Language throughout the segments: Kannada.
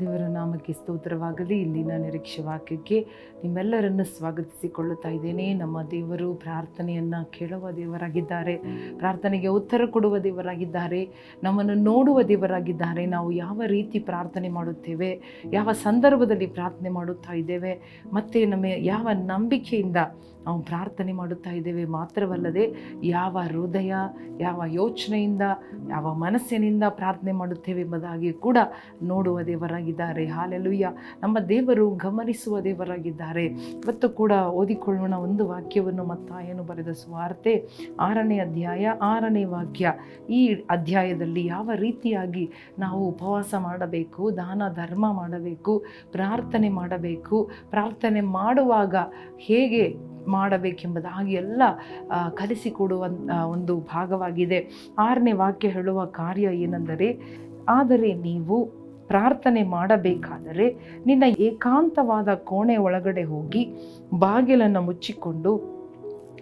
ದೇವರ ನಾಮಕ್ಕೆ ಸ್ತೋತ್ರವಾಗಲಿ. ಇಲ್ಲಿನ ನಿರೀಕ್ಷೆ ವಾಕ್ಯಕ್ಕೆ ನಿಮ್ಮೆಲ್ಲರನ್ನು ಸ್ವಾಗತಿಸಿಕೊಳ್ಳುತ್ತಾ ಇದ್ದೇನೆ. ನಮ್ಮ ದೇವರು ಪ್ರಾರ್ಥನೆಯನ್ನು ಕೇಳುವ ದೇವರಾಗಿದ್ದಾರೆ. ಪ್ರಾರ್ಥನೆಗೆ ಉತ್ತರ ಕೊಡುವ ದೇವರಾಗಿದ್ದಾರೆ. ನಮ್ಮನ್ನು ನೋಡುವ ದೇವರಾಗಿದ್ದಾರೆ. ನಾವು ಯಾವ ರೀತಿ ಪ್ರಾರ್ಥನೆ ಮಾಡುತ್ತೇವೆ, ಯಾವ ಸಂದರ್ಭದಲ್ಲಿ ಪ್ರಾರ್ಥನೆ ಮಾಡುತ್ತಾ ಇದ್ದೇವೆ, ಮತ್ತು ನಮ್ಮ ಯಾವ ನಂಬಿಕೆಯಿಂದ ನಾವು ಪ್ರಾರ್ಥನೆ ಮಾಡುತ್ತಾ ಇದ್ದೇವೆ. ಮಾತ್ರವಲ್ಲದೆ ಯಾವ ಹೃದಯ, ಯಾವ ಯೋಚನೆಯಿಂದ, ಯಾವ ಮನಸ್ಸಿನಿಂದ ಪ್ರಾರ್ಥನೆ ಮಾಡುತ್ತೇವೆ ಎಂಬುದಾಗಿ ಕೂಡ ನೋಡುವ ದೇವರಾಗಿದ್ದಾರೆ. ಹಾಲೆಲುಯ್ಯ. ನಮ್ಮ ದೇವರು ಗಮನಿಸುವ ದೇವರಾಗಿದ್ದಾರೆ. ಇವತ್ತು ಕೂಡ ಓದಿಕೊಳ್ಳೋಣ ಒಂದು ವಾಕ್ಯವನ್ನು ಮತ್ತಾಯನು ಬರೆದ ಸುವಾರ್ತೆ ಆರನೇ ಅಧ್ಯಾಯ, ಆರನೇ ವಾಕ್ಯ. ಈ ಅಧ್ಯಾಯದಲ್ಲಿ ಯಾವ ರೀತಿಯಾಗಿ ನಾವು ಉಪವಾಸ ಮಾಡಬೇಕು, ದಾನ, ಧರ್ಮ ಮಾಡಬೇಕು, ಪ್ರಾರ್ಥನೆ ಮಾಡಬೇಕು, ಪ್ರಾರ್ಥನೆ ಮಾಡುವಾಗ ಹೇಗೆ ಮಾಡಬೇಕೆಂಬುದಾಗಿ ಎಲ್ಲ ಕಲಿಸಿಕೊಡುವ ಒಂದು ಭಾಗವಾಗಿದೆ. ಆರನೇ ವಾಕ್ಯ ಹೇಳುವ ಕಾರ್ಯ ಏನೆಂದರೆ, ಆದರೆ ನೀವು ಪ್ರಾರ್ಥನೆ ಮಾಡಬೇಕಾದರೆ ನಿನ್ನ ಏಕಾಂತವಾದ ಕೋಣೆ ಒಳಗಡೆ ಹೋಗಿ ಬಾಗಿಲನ್ನು ಮುಚ್ಚಿಕೊಂಡು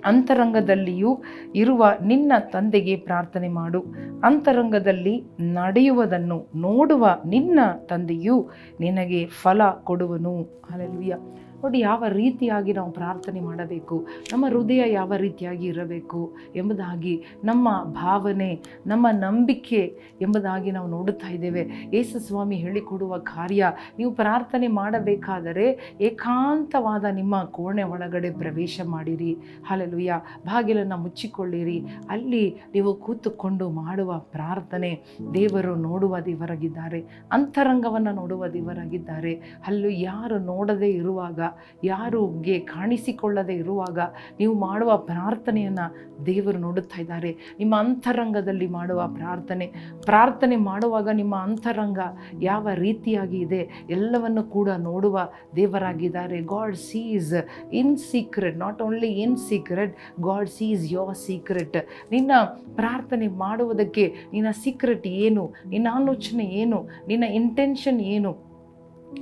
ಅಂತರಂಗದಲ್ಲಿಯೂ ಇರುವ ನಿನ್ನ ತಂದೆಗೆ ಪ್ರಾರ್ಥನೆ ಮಾಡು. ಅಂತರಂಗದಲ್ಲಿ ನಡೆಯುವುದನ್ನು ನೋಡುವ ನಿನ್ನ ತಂದೆಯು ನಿನಗೆ ಫಲ ಕೊಡುವನು. ಅಲ್ಲೆಲುಯ್ಯ ನೋಡಿ ಯಾವ ರೀತಿಯಾಗಿ ನಾವು ಪ್ರಾರ್ಥನೆ ಮಾಡಬೇಕು, ನಮ್ಮ ಹೃದಯ ಯಾವ ರೀತಿಯಾಗಿ ಇರಬೇಕು ಎಂಬುದಾಗಿ, ನಮ್ಮ ಭಾವನೆ, ನಮ್ಮ ನಂಬಿಕೆ ಎಂಬುದಾಗಿ ನಾವು ನೋಡುತ್ತಾ ಇದ್ದೇವೆ. ಯೇಸು ಸ್ವಾಮಿ ಹೇಳಿಕೊಡುವ ಕಾರ್ಯ, ನೀವು ಪ್ರಾರ್ಥನೆ ಮಾಡಬೇಕಾದರೆ ಏಕಾಂತವಾದ ನಿಮ್ಮ ಕೋಣೆ ಒಳಗಡೆ ಪ್ರವೇಶ ಮಾಡಿರಿ. ಹಾಲೆಲುಯ್ಯ. ಬಾಗಿಲನ್ನು ಮುಚ್ಚಿಕೊಳ್ಳಿರಿ. ಅಲ್ಲಿ ನೀವು ಕೂತುಕೊಂಡು ಮಾಡುವ ಪ್ರಾರ್ಥನೆ ದೇವರು ನೋಡುವ ದೇವರಾಗಿದ್ದಾರೆ, ಅಂತರಂಗವನ್ನು ನೋಡುವ ದೇವರಾಗಿದ್ದಾರೆ. ಅಲ್ಲೂ ಯಾರು ನೋಡದೇ ಇರುವಾಗ ಯಾರಿಗೆ ಕಾಣಿಸಿಕೊಳ್ಳದೆ ಇರುವಾಗ ನೀವು ಮಾಡುವ ಪ್ರಾರ್ಥನೆಯನ್ನು ದೇವರು ನೋಡುತ್ತಾ ಇದ್ದಾರೆ. ನಿಮ್ಮ ಅಂತರಂಗದಲ್ಲಿ ಮಾಡುವ ಪ್ರಾರ್ಥನೆ. ಪ್ರಾರ್ಥನೆ ಮಾಡುವಾಗ ನಿಮ್ಮ ಅಂತರಂಗ ಯಾವ ರೀತಿಯಾಗಿ ಇದೆ ಎಲ್ಲವನ್ನು ಕೂಡ ನೋಡುವ ದೇವರಾಗಿದ್ದಾರೆ. God sees in secret, not only in secret, God sees your secret. ನಿನ್ನ ಪ್ರಾರ್ಥನೆ ಮಾಡುವುದಕ್ಕೆ ನಿನ್ನ ಸೀಕ್ರೆಟ್ ಏನು? ನಿನ್ನ ಆಲೋಚನೆ ಏನು? ನಿನ್ನ ಇಂಟೆನ್ಷನ್ ಏನು?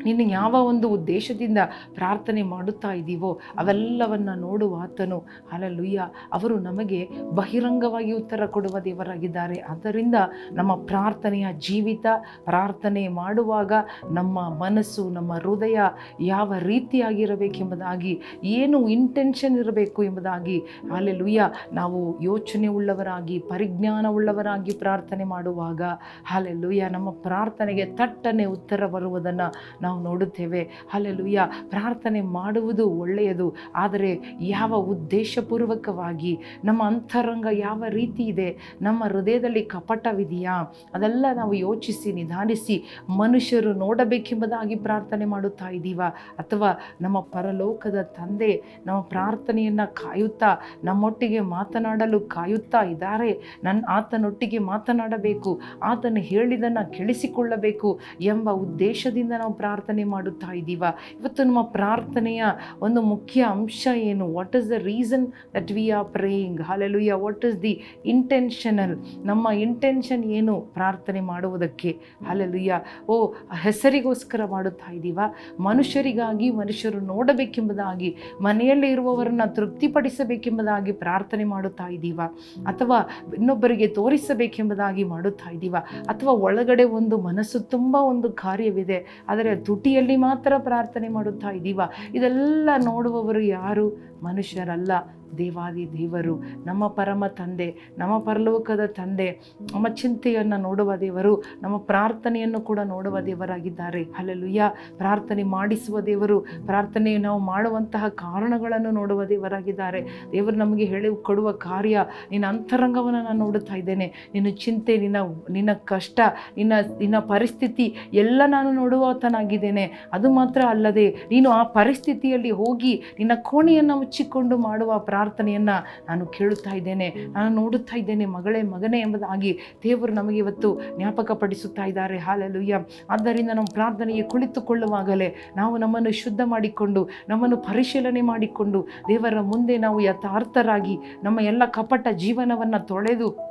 ನಿನ್ನ ಯಾವ ಒಂದು ಉದ್ದೇಶದಿಂದ ಪ್ರಾರ್ಥನೆ ಮಾಡುತ್ತಾ ಇದ್ದೀವೋ ಅವೆಲ್ಲವನ್ನು ನೋಡುವ ಆತನು. ಅಲಲುಯ್ಯ ಅವರು ನಮಗೆ ಬಹಿರಂಗವಾಗಿ ಉತ್ತರ ಕೊಡುವ ದೇವರಾಗಿದ್ದಾರೆ. ಆದ್ದರಿಂದ ನಮ್ಮ ಪ್ರಾರ್ಥನೆಯ ಜೀವಿತ ಪ್ರಾರ್ಥನೆ ಮಾಡುವಾಗ ನಮ್ಮ ಮನಸ್ಸು, ನಮ್ಮ ಹೃದಯ ಯಾವ ರೀತಿಯಾಗಿರಬೇಕೆಂಬುದಾಗಿ, ಏನು ಇಂಟೆನ್ಷನ್ ಇರಬೇಕು ಎಂಬುದಾಗಿ ಅಲೆಲುಯ್ಯ ನಾವು ಯೋಚನೆ ಉಳ್ಳವರಾಗಿ, ಪರಿಜ್ಞಾನ ಉಳ್ಳವರಾಗಿ ಪ್ರಾರ್ಥನೆ ಮಾಡುವಾಗ ಅಲೆಲುಯ್ಯ ನಮ್ಮ ಪ್ರಾರ್ಥನೆಗೆ ತಟ್ಟನೆ ಉತ್ತರ ಬರುವುದನ್ನು ನಾವು ನೋಡುತ್ತೇವೆ. ಅಲ್ಲೆಲುಯ್ಯ ಪ್ರಾರ್ಥನೆ ಮಾಡುವುದು ಒಳ್ಳೆಯದು. ಆದರೆ ಯಾವ ಉದ್ದೇಶಪೂರ್ವಕವಾಗಿ, ನಮ್ಮ ಅಂತರಂಗ ಯಾವ ರೀತಿ ಇದೆ? ನಮ್ಮ ಹೃದಯದಲ್ಲಿ ಕಪಟವಿದೆಯಾ? ಅದೆಲ್ಲ ನಾವು ಯೋಚಿಸಿ, ನಿಧಾನಿಸಿ ಮನುಷ್ಯರು ನೋಡಬೇಕೆಂಬುದಾಗಿ ಪ್ರಾರ್ಥನೆ ಮಾಡುತ್ತಾ ಇದ್ದೀವ? ಅಥವಾ ನಮ್ಮ ಪರಲೋಕದ ತಂದೆ ನಮ್ಮ ಪ್ರಾರ್ಥನೆಯನ್ನು ಕಾಯುತ್ತಾ, ನಮ್ಮೊಟ್ಟಿಗೆ ಮಾತನಾಡಲು ಕಾಯುತ್ತಾ ಇದ್ದಾರೆ? ನನ್ನ ಆತನೊಟ್ಟಿಗೆ ಮಾತನಾಡಬೇಕು, ಆತನು ಹೇಳಿದನ್ನು ಕೇಳಿಸಿಕೊಳ್ಳಬೇಕು ಎಂಬ ಉದ್ದೇಶದಿಂದ ನಾವು ಪ್ರಾರ್ಥನೆ ಮಾಡುತ್ತಾ ಇದ್ದೀವ? ಇವತ್ತು ನಮ್ಮ ಪ್ರಾರ್ಥನೆಯ ಒಂದು ಮುಖ್ಯ ಅಂಶ ಏನು? What is the reason that we are praying hallelujah what is the intentional ನಮ್ಮ ಇಂಟೆನ್ಷನ್ ಏನು ಪ್ರಾರ್ಥನೆ ಮಾಡುವುದಕ್ಕೆ? ಹಾಲೆಲುಯ್ಯ ಓ, ಹೆಸರಿಗೋಸ್ಕರ ಮಾಡುತ್ತಾ ಇದ್ದೀವ? ಮನುಷ್ಯರಿಗಾಗಿ ಮನುಷ್ಯರು ನೋಡಬೇಕೆಂಬುದಾಗಿ, ಮನೆಯಲ್ಲಿ ಇರುವವರನ್ನು ತೃಪ್ತಿಪಡಿಸಬೇಕೆಂಬುದಾಗಿ ಪ್ರಾರ್ಥನೆ ಮಾಡುತ್ತಾ ಇದ್ದೀವ? ಅಥವಾ ಇನ್ನೊಬ್ಬರಿಗೆ ತೋರಿಸಬೇಕೆಂಬುದಾಗಿ ಮಾಡುತ್ತಾ ಇದ್ದೀವ? ಅಥವಾ ಒಳಗಡೆ ಒಂದು ಮನಸ್ಸು ತುಂಬ ಒಂದು ಕಾರ್ಯವಿದೆ, ಆದರೆ ತುಟಿಯಲ್ಲಿ ಮಾತ್ರ ಪ್ರಾರ್ಥನೆ ಮಾಡುತ್ತಾ ಇದ್ದೀವ? ಇದೆಲ್ಲ ನೋಡುವವರು ಯಾರು? ಮನುಷ್ಯರಲ್ಲ, ದೇವಾದಿ ದೇವರು, ನಮ್ಮ ಪರಮ ತಂದೆ, ನಮ್ಮ ಪರಲೋಕದ ತಂದೆ, ನಮ್ಮ ಚಿಂತೆಯನ್ನು ನೋಡುವ ದೇವರು, ನಮ್ಮ ಪ್ರಾರ್ಥನೆಯನ್ನು ಕೂಡ ನೋಡುವ ದೇವರಾಗಿದ್ದಾರೆ. ಅಲ್ಲೆಲುಯ್ಯ ಪ್ರಾರ್ಥನೆ ಮಾಡಿಸುವ ದೇವರು ಪ್ರಾರ್ಥನೆ ನಾವು ಮಾಡುವಂತಹ ಕಾರಣಗಳನ್ನು ನೋಡುವ ದೇವರಾಗಿದ್ದಾರೆ. ದೇವರು ನಮಗೆ ಹೇಳಿ ಕೊಡುವ ಕಾರ್ಯ, ನಿನ್ನ ಅಂತರಂಗವನ್ನು ನಾನು ನೋಡುತ್ತಾ ಇದ್ದೇನೆ. ನಿನ್ನ ಚಿಂತೆ, ನಿನ್ನ ನಿನ್ನ ಕಷ್ಟ, ನಿನ್ನ ನಿನ್ನ ಪರಿಸ್ಥಿತಿ ಎಲ್ಲ ನಾನು ನೋಡುವತನಾಗಿದ್ದೇನೆ. ಅದು ಮಾತ್ರ ಅಲ್ಲದೆ, ನೀನು ಆ ಪರಿಸ್ಥಿತಿಯಲ್ಲಿ ಹೋಗಿ ನಿನ್ನ ಕೋಣೆಯನ್ನು ಮುಚ್ಚಿಕೊಂಡು ಮಾಡುವ ಪ್ರಾರ್ಥನೆಯನ್ನು ನಾನು ಕೇಳುತ್ತಾ ಇದ್ದೇನೆ. ನಾನು ನೋಡುತ್ತಾ ಇದ್ದೇನೆ ಮಗಳೇ, ಮಗನೇ ಎಂಬುದಾಗಿ ದೇವರು ನಮಗೆ ಇವತ್ತು ಜ್ಞಾಪಕಪಡಿಸುತ್ತಾ ಇದ್ದಾರೆ. ಹಾಲೆಲುಯ್ಯ. ಆದ್ದರಿಂದ ನಮ್ಮ ಪ್ರಾರ್ಥನೆಗೆ ಕುಳಿತುಕೊಳ್ಳುವಾಗಲೇ ನಾವು ನಮ್ಮನ್ನು ಶುದ್ಧ ಮಾಡಿಕೊಂಡು, ನಮ್ಮನ್ನು ಪರಿಶೀಲನೆ ಮಾಡಿಕೊಂಡು ದೇವರ ಮುಂದೆ ನಾವು ಯಥಾರ್ಥರಾಗಿ ನಮ್ಮ ಎಲ್ಲ ಕಪಟ ಜೀವನವನ್ನು ತೊಳೆದು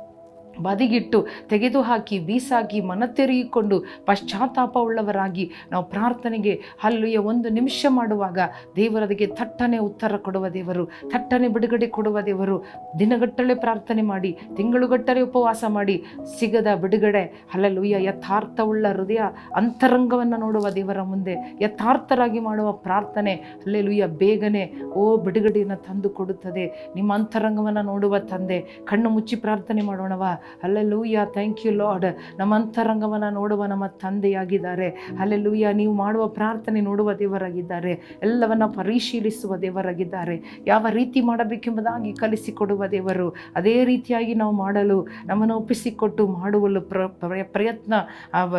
ಬದಿಗಿಟ್ಟು ತೆಗೆದುಹಾಕಿ ಬೀಸಾಕಿ ಮನ ತೆರೆಯಿಕೊಂಡು ಪಶ್ಚಾತ್ತಾಪವುಳ್ಳವರಾಗಿ ನಾವು ಪ್ರಾರ್ಥನೆಗೆ ಅಲ್ಲಿಯ ಒಂದು ನಿಮಿಷ ಮಾಡುವಾಗ ದೇವರದಿಗೆ ಥಟ್ಟನೆ ಉತ್ತರ ಕೊಡುವ ದೇವರು, ಥಟ್ಟನೆ ಬಿಡುಗಡೆ ಕೊಡುವ ದೇವರು, ದಿನಗಟ್ಟಲೆ ಪ್ರಾರ್ಥನೆ ಮಾಡಿ, ತಿಂಗಳುಗಟ್ಟಲೆ ಉಪವಾಸ ಮಾಡಿ ಸಿಗದ ಬಿಡುಗಡೆ ಹಲ್ಲಲುಯ್ಯ ಯಥಾರ್ಥವುಳ್ಳ ಹೃದಯ ಅಂತರಂಗವನ್ನು ನೋಡುವ ದೇವರ ಮುಂದೆ ಯಥಾರ್ಥರಾಗಿ ಮಾಡುವ ಪ್ರಾರ್ಥನೆ ಅಲ್ಲೆಲುಯ್ಯ ಬೇಗನೆ ಓ ಬಿಡುಗಡೆಯನ್ನು ತಂದು ಕೊಡುತ್ತದೆ. ನಿಮ್ಮ ಅಂತರಂಗವನ್ನು ನೋಡುವ ತಂದೆ, ಕಣ್ಣು ಮುಚ್ಚಿ ಪ್ರಾರ್ಥನೆ ಮಾಡೋಣವ. ಅಲ್ಲೆಲೂಯ ಥ್ಯಾಂಕ್ ಯು ಲಾರ್ಡ್ ನಮ್ಮ ಅಂತರಂಗವನ್ನು ನೋಡುವ ನಮ್ಮ ತಂದೆಯಾಗಿದ್ದಾರೆ. ಅಲ್ಲೆಲೂಯ ನೀವು ಮಾಡುವ ಪ್ರಾರ್ಥನೆ ನೋಡುವ ದೇವರಾಗಿದ್ದಾರೆ. ಎಲ್ಲವನ್ನು ಪರಿಶೀಲಿಸುವ ದೇವರಾಗಿದ್ದಾರೆ. ಯಾವ ರೀತಿ ಮಾಡಬೇಕೆಂಬುದಾಗಿ ಕಲಿಸಿಕೊಡುವ ದೇವರು. ಅದೇ ರೀತಿಯಾಗಿ ನಾವು ಮಾಡಲು ನಮ್ಮನ್ನು ಒಪ್ಪಿಸಿಕೊಟ್ಟು ಮಾಡುವಲು ಪ್ರ, ಪ್ರ- ಪ್ರಯತ್ನ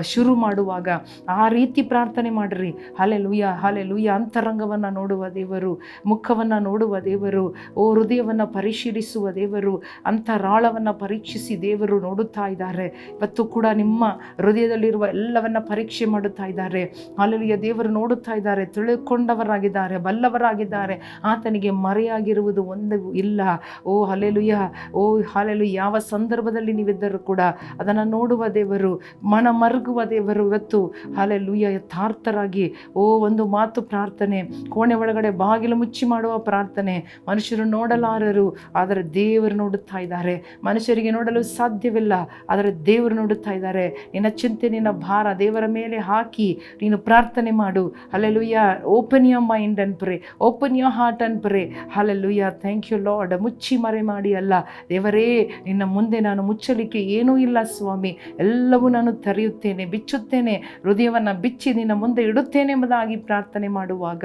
ಶುರು ಮಾಡುವಾಗ ಆ ರೀತಿ ಪ್ರಾರ್ಥನೆ ಮಾಡಿರಿ. ಹಾಲೆಲೂಯ ಲೂಯ್ಯ ಅಂತರಂಗವನ್ನು ನೋಡುವ ದೇವರು, ಮುಖವನ್ನು ನೋಡುವ ದೇವರು, ಓ ಹೃದಯವನ್ನು ಪರಿಶೀಲಿಸುವ ದೇವರು, ಅಂತರಾಳವನ್ನು ಪರೀಕ್ಷಿಸಿ ದೇವರು ನೋಡುತ್ತಾ ಇದ್ದಾರೆ. ಇವತ್ತು ಕೂಡ ನಿಮ್ಮ ಹೃದಯದಲ್ಲಿರುವ ಎಲ್ಲವನ್ನ ಪರೀಕ್ಷೆ ಮಾಡುತ್ತಾ ಇದ್ದಾರೆ. ಅಲ್ಲಿಯ ದೇವರು ನೋಡುತ್ತಾ ಇದ್ದಾರೆ. ತಿಳ್ಕೊಂಡವರಾಗಿದ್ದಾರೆ, ಬಲ್ಲವರಾಗಿದ್ದಾರೆ. ಆತನಿಗೆ ಮರೆಯಾಗಿರುವುದು ಒಂದು ಇಲ್ಲ. ಓ ಹಲೆಲುಯ ಓ ಹಾಲೆಲು ಯಾವ ಸಂದರ್ಭದಲ್ಲಿ ನೀವಿದ್ದರೂ ಕೂಡ ಅದನ್ನು ನೋಡುವ ದೇವರು, ಮನ ಮರುಗುವ ದೇವರು ಇವತ್ತು ಹಾಲೆಲುಯ ಯಥಾರ್ಥರಾಗಿ. ಓ, ಒಂದು ಮಾತು ಪ್ರಾರ್ಥನೆ. ಕೋಣೆ ಒಳಗಡೆ ಬಾಗಿಲು ಮುಚ್ಚಿ ಮಾಡುವ ಪ್ರಾರ್ಥನೆ. ಮನುಷ್ಯರು ನೋಡಲಾರರು, ಆದರೆ ದೇವರು ನೋಡುತ್ತಾ ಇದ್ದಾರೆ. ಮನುಷ್ಯರಿಗೆ ನೋಡಲು ಸಾಧ್ಯವಿಲ್ಲ. ಆದರೆ ದೇವರು ನೋಡುತ್ತಾ ಇದ್ದಾರೆ. ನಿನ್ನ ಚಿಂತೆ, ನಿನ್ನ ಭಾರ ದೇವರ ಮೇಲೆ ಹಾಕಿ ನೀನು ಪ್ರಾರ್ಥನೆ ಮಾಡು. Alleluia open your mind and pray open your heart and pray hallelujah thank you Lord ಮುಚ್ಚಿ ಮರೆ ಮಾಡಿ ಅಲ್ಲ. ದೇವರೇ, ನಿನ್ನ ಮುಂದೆ ನಾನು ಮುಚ್ಚಲಿಕ್ಕೆ ಏನೂ ಇಲ್ಲ ಸ್ವಾಮಿ. ಎಲ್ಲವೂ ನಾನು ತೆರೆಯುತ್ತೇನೆ, ಬಿಚ್ಚುತ್ತೇನೆ. ಹೃದಯವನ್ನು ಬಿಚ್ಚಿ ನಿನ್ನ ಮುಂದೆ ಇಡುತ್ತೇನೆ ಎಂಬುದಾಗಿ ಪ್ರಾರ್ಥನೆ ಮಾಡುವಾಗ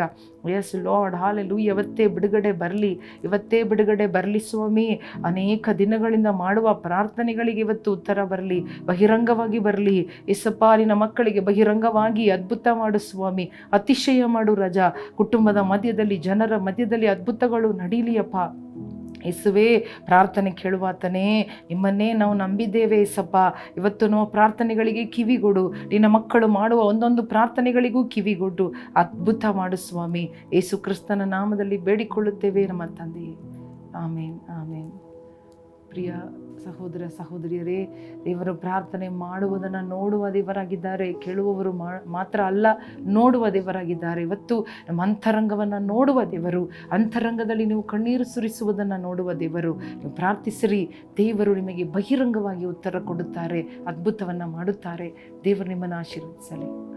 ಎಸ್ ಲಾರ್ಡ್ ಹಾಲೆಲು ಇವತ್ತೇ ಬಿಡುಗಡೆ ಬರಲಿ, ಇವತ್ತೇ ಬಿಡುಗಡೆ ಬರಲಿ ಸ್ವಾಮಿ. ಅನೇಕ ದಿನಗಳಿಂದ ಮಾಡುವ ಪ್ರಾರ್ಥನೆಗಳಿಗೆ ಇವತ್ತು ಉತ್ತರ ಬರಲಿ, ಬಹಿರಂಗವಾಗಿ ಬರಲಿ. ಎಸಪಾಲಿನ ಮಕ್ಕಳಿಗೆ ಬಹಿರಂಗವಾಗಿ ಅದ್ಭುತ ಮಾಡು ಸ್ವಾಮಿ. ಅತಿಶಯ ಮಾಡು ರಜಾ. ಕುಟುಂಬದ ಮಧ್ಯದಲ್ಲಿ, ಜನರ ಮಧ್ಯದಲ್ಲಿ ಅದ್ಭುತಗಳು ನಡೀಲಿಯಪ್ಪ ಯೇಸುವೇ, ಪ್ರಾರ್ಥನೆ ಕೇಳುವಾತನೇ ನಿಮ್ಮನ್ನೇ ನಾವು ನಂಬಿದ್ದೇವೆ ಏಸಪ್ಪ ಇವತ್ತು ನಾವು ಪ್ರಾರ್ಥನೆಗಳಿಗೆ ಕಿವಿಗೊಡು, ನಿನ್ನ ಮಕ್ಕಳು ಮಾಡುವ ಒಂದೊಂದು ಪ್ರಾರ್ಥನೆಗಳಿಗೂ ಕಿವಿಗೊಡು, ಅದ್ಭುತ ಮಾಡು ಸ್ವಾಮಿ. ಯೇಸು ಕ್ರಿಸ್ತನ ನಾಮದಲ್ಲಿ ಬೇಡಿಕೊಳ್ಳುತ್ತೇವೆ ನಮ್ಮ ತಂದೆಯೇ. ಆಮೇನ್ ಆಮೇನ್. ಪ್ರಿಯ ಸಹೋದರ ಸಹೋದರಿಯರೇ, ದೇವರು ಪ್ರಾರ್ಥನೆ ಮಾಡುವುದನ್ನು ನೋಡುವ ದೇವರಾಗಿದ್ದಾರೆ, ಕೇಳುವವರು ಮಾತ್ರ ಅಲ್ಲ, ನೋಡುವ ದೇವರಾಗಿದ್ದಾರೆ. ಇವತ್ತು ನಮ್ಮ ಅಂತರಂಗವನ್ನು ನೋಡುವ ದೇವರು, ಅಂತರಂಗದಲ್ಲಿ ನೀವು ಕಣ್ಣೀರು ಸುರಿಸುವುದನ್ನು ನೋಡುವ ದೇವರು. ನೀವು ಪ್ರಾರ್ಥಿಸಿರಿ, ದೇವರು ನಿಮಗೆ ಬಹಿರಂಗವಾಗಿ ಉತ್ತರ ಕೊಡುತ್ತಾರೆ, ಅದ್ಭುತವನ್ನು ಮಾಡುತ್ತಾರೆ. ದೇವರು ನಿಮ್ಮನ್ನು ಆಶೀರ್ವದಿಸಲಿ.